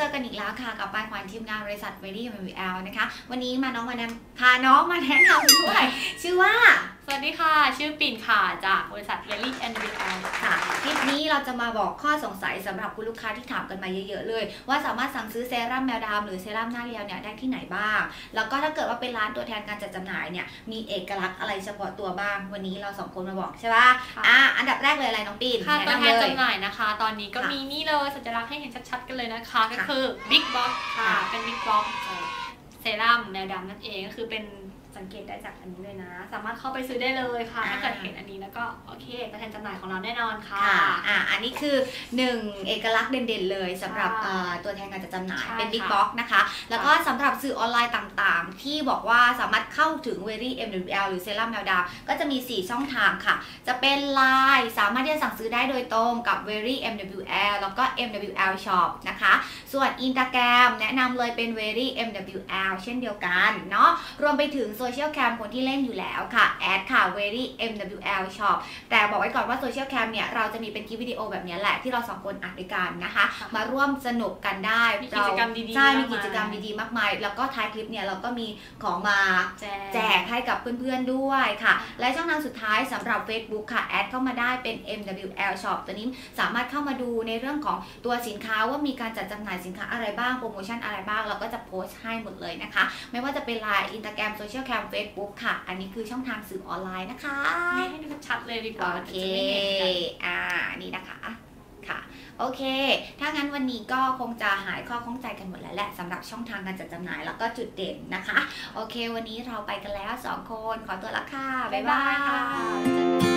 เจอกันอีกแล้วค่ะกับปายขวัญทีมงานบริษัท Very m v l นะคะ วันนี้มาน้องมาแนะพาน้องมาแนะนำด้วย ชื่อว่า วัสดีค่ะ ชื่อปิ่นค่ะ จากบริษัท v e l y and v l ค่ะ คลิปนี้เราจะมาบอกข้อสงสัยสำหรับคุณลูกค้าที่ถามกันมาเยอะๆเลย ว่าสามารถสั่งซื้อเซรั่มแมวดำหรือเซรั่มหน้าเรียวเนี่ยได้ที่ไหนบ้าง แล้วก็ถ้าเกิดว่าเป็นร้านตัวแทนการจัดจำหน่ายเนี่ยมีเอกลักษณ์อะไรเฉพาะตัวบ้าง วันนี้เราสองคนมาบอกใช่ปะค่ะอะอันดับแรกเลยอะไรน้องปีนค่ะตัวแทนเลยจำหน่ายนะคะ ตอนนี้ก็ค่ะมีนี่เลยสัญลักษณ์ให้เห็นชัดๆกันเลยนะคะ ก็ค่ะคือ Big Box ค่ะค่ะ เป็น Big Box เซรั่มแมวดำนั่นเองก็คือเป็น สังเกตได้จากอันนี้เลยนะ สามารถเข้าไปซื้อได้เลยค่ะ ถ้าเกิดเห็นอันนี้แล้วก็ โอเคตัวแทนจำหน่ายของเราแน่นอนค่ะค่ะอะ อันนี้คือหนึ่งเอกลักษณ์เด่นๆเลยสำหรับค่ะเอ่อตัวแทนการจัดจำหน่ายใช่เป็น Big ค่ะ Box นะคะ แล้วก็สำหรับสื่อออนไลน์ต่างๆ ที่บอกว่าสามารถเข้าถึง Very MWL หรือเซรั่มแมวดาวก็จะมี 4 ช่องทางค่ะ จะเป็น Line สามารถที่จะสั่งซื้อได้โดยตรงกับ Very MWL แล้วก็ MWL Shop นะคะ ส่วน Instagram แนะนำเลยเป็น Very MWL เช่นเดียวกันเนาะรวมไปถึงโซเชียลแคมคนที่เล่นอยู่แล้วค่ะแอดค่ะ Very MWL Shop แต่บอกไว้ก่อนว่าโซเชียลแคมเนี่ยเราจะมีเป็นคลิปวิดีโอแบบนี้แหละที่เราสองคนอัดด้วยกันนะคะค่ะมาร่วมสนุกกันได้มีกิจกรรมดีๆใช่มากมายมีกิจกรรมดีๆมากมาย แล้วก็ท้ายคลิปเนี่ยเราก็มีของมาแจแจกให้กับเพื่อนๆด้วยค่ะ และช่องทางสุดท้ายสำหรับ Facebook ค่ะแอดเข้ามาได้เป็น MWL Shop ตัวนี้สามารถเข้ามาดูในเรื่องของตัวสินค้าว่ามีการจัดจำหน่ายสินค้าอะไรบ้างโปรโมชั่นอะไรบ้างเราก็จะโพสต์ให้หมดเลยนะคะ ไม่ว่าจะเป็น Line Instagram Social Cam Facebook ค่ะ อันนี้คือช่องทางสื่อออนไลน์นะคะ ให้ดูชัดๆเลยดีกว่าโอเคจะไม่เห็นกันอ่า นี่นะคะ ค่ะ โอเค ถ้างั้นวันนี้ก็คงจะหายข้อข้องใจกันหมดแล้วแหละสำหรับช่องทางการจัดจำหน่ายแล้วก็จุดเด่นนะคะ โอเค วันนี้เราไปกันแล้วสองคน ขอตัวละค่ะ บ๊ายบายบ๊ายบายค่ะ